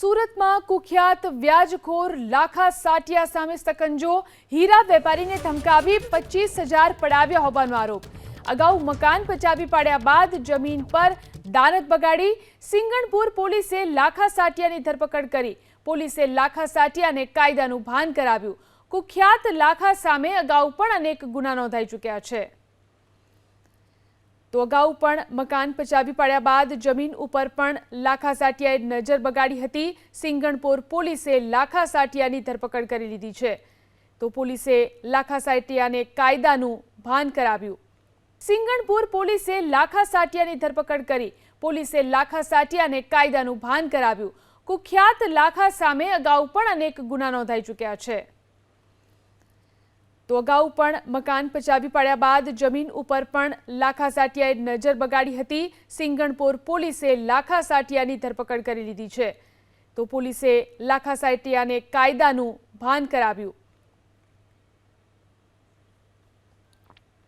સુરતમાં કુખ્યાત વ્યાજખોર લાખા સાટિયા સામે સકંજો હીરા વેપારીને ધમકાવી પચીસ હજાર પડાવ્યા હોવાનો આરોપ. અગાઉ મકાન પચાવી પાડ્યા બાદ જમીન પર દાનત બગાડી સિંગણપુર પોલીસે લાખા સાટિયાની ધરપકડ કરી. પોલીસે લાખા સાટિયાને કાયદાનું ભાન કરાવ્યું. કુખ્યાત લાખા સામે અગાઉ પણ અનેક ગુના નોંધાઈ ચૂક્યા છે. તો અગાઉ પણ મકાન પચાવી પાડ્યા બાદ જમીન ઉપર પણ લાખા સાટિયાએ નજર બગાડી હતી. સિંગણપુર પોલીસે લાખા સાટિયાની ધરપકડ કરી લીધી છે. તો પોલીસે લાખા સાટિયાને કાયદાનું ભાન કરાવ્યું. સિંગણપુર પોલીસે લાખા સાટિયાની ધરપકડ કરી પોલીસે લાખા સાટિયાને કાયદાનું ભાન કરાવ્યું. કુખ્યાત લાખા સામે અગાઉ પણ અનેક ગુના નોંધાઈ ચૂક્યા છે. તો અગાઉ પણ મકાન પચાવી પાડ્યા બાદ જમીન ઉપર પણ લાખા સાટિયાએ નજર બગાડી હતી. સિંગણપુર પોલીસે લાખા સાટિયાની ધરપકડ કરી લીધી છે. તો પોલીસે લાખા સાટિયાને કાયદાનું ભાન કરાવ્યું.